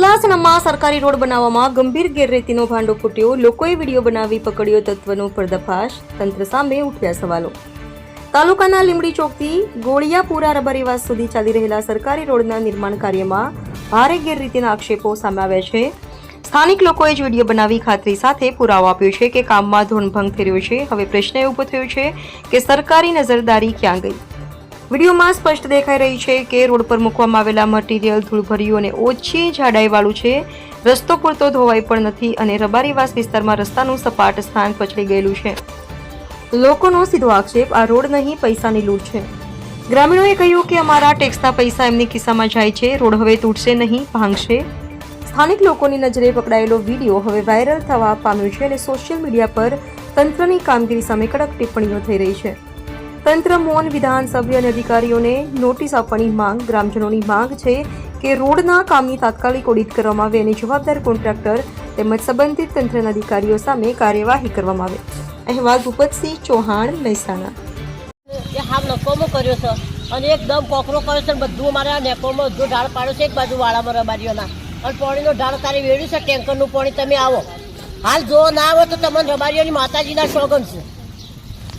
સતલાસણામાં સરકારી રોડ બનાવવામાં ગંભીર ગેરરીતિનો ભાંડો ફૂટ્યો. લોકોએ વીડિયો બનાવી પકડ્યો તત્વનો પર્દાફાશ. તંત્ર સામે ઉઠ્યા સવાલો. તાલુકાના લીમડી ચોકથી ગોળિયાપુરા રબારીવાસ સુધી ચાલી રહેલા સરકારી રોડના નિર્માણ કાર્યમાં ભારે ગેરરીતિના આક્ષેપો સામે આવ્યા છે. સ્થાનિક લોકોએ જ વીડિયો બનાવી ખાતરી સાથે પુરાવો આપ્યો છે કે કામમાં ધોરણભંગ થઈ રહ્યો છે. હવે પ્રશ્ન એ ઊભો થયો છે કે સરકારી નજરદારી ક્યાં ગઈ? વિડીયોમાં સ્પષ્ટ દેખાઈ રહી છે કે રોડ પર મૂકવામાં આવેલા મટીરિયલ ધૂળભર્યું અને ઓછી જાડાઈવાળું છે. રસ્તો પૂરતો ધોવાઈ પણ નથી અને રબારીવાસ વિસ્તારમાં રસ્તાનું સપાટ સ્થાન પછડી ગયેલું છે. લોકોનો સીધો આક્ષેપ, આ રોડ નહીં, પૈસાની લૂંટ છે. ગ્રામીણોએ કહ્યું કે અમારા ટેક્સના પૈસા એમની ખિસ્સામાં જાય છે, રોડ હવે તૂટશે નહીં, ભાંગશે. સ્થાનિક લોકોની નજરે પકડાયેલો વીડિયો હવે વાયરલ થવા પામ્યો છે અને સોશિયલ મીડિયા પર તંત્રની કામગીરી સામે કડક ટિપ્પણીઓ થઈ રહી છે. તંત્ર મૌન વિધાનસભ્ય અને અધિકારીઓને નોટિસ આપવાની માંગ, ગ્રામજનોની માંગ છે કે રોડના કામની તાત્કાલિક ઓડિટ કરવામાં આવે અને જવાબદાર કોન્ટ્રાક્ટર તેમજ સંબંધિત તંત્રના અધિકારીઓ સામે કાર્યવાહી કરવામાં આવે. અહેવાલ ભૂપતસિંહ ચૌહાણ, મહેસાણા. એ નકોમો કર્યો છે અને એકદમ કોકરો કર્યો છે બધું અમારા નેકોમાં બધું ઢાળ પાડ્યો છે એક બાજુ વાળામાં રબારીઓના. અને પાણીનો ઢાળ તારી વેડ્યું છે, ટેન્કરનું પાણી તમે આવો. હાલ જો ના આવો તો તમને રબારીઓની માતાજીના સોગન છે.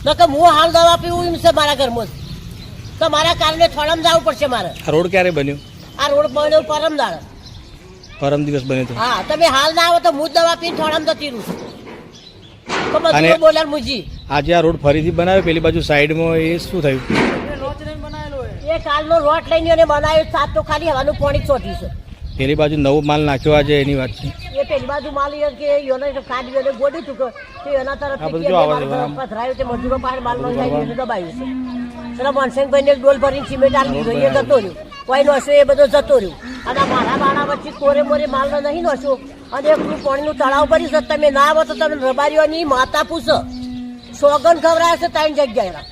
નકર હું હાલ દવા પીવું એમ છે મારા ઘરમાં. તો મારા કારણે થોડામ જવું પડશે મારે. આ રોડ ક્યારે બન્યો? આ રોડ બન્યો પરમ દાડે પરમ દિવસ બન્યો તો. હા તમે હાલ ના આવો તો હું દવા પીને થોડામ જતી રહું છું. તો બધું અને- બોલ્યા મુજી. આજે આ રોડ ફરીથી બનાવ્યો? પેલી બાજુ સાઈડમાં એ શું થયું? એ કાલનો રોટ લઈને બનાવ્યો સાત તો ખાલી હવાનું પાણી ચોટ્યું છે. પેલી બાજુ નવો માલ નાખ્યો આજે એની વાત છે. એ પેલી બાજુ માલી કે યોને કાઢી એને ગોડી તો એના તરફ. પથરાયું તે મજૂરો પાસે માલ ન જાય એને દબાયું છે. એક ડોલ ભરીને સિમેન્ટ દીધો એ જતો રહ્યો. કોઈ નોસ્યો એ બધો જતો રહ્યો. અને મારા બાળા વચ્ચે કોરે મોરે માલ નહીં નોસ્યો અને એક પાણીનું તળાવ ભર્યું છે તમે ના આવો તો તમે રબારીઓની માતા પૂછો. સોગન ખવડાવે છે ત્રણ જગ્યાએ.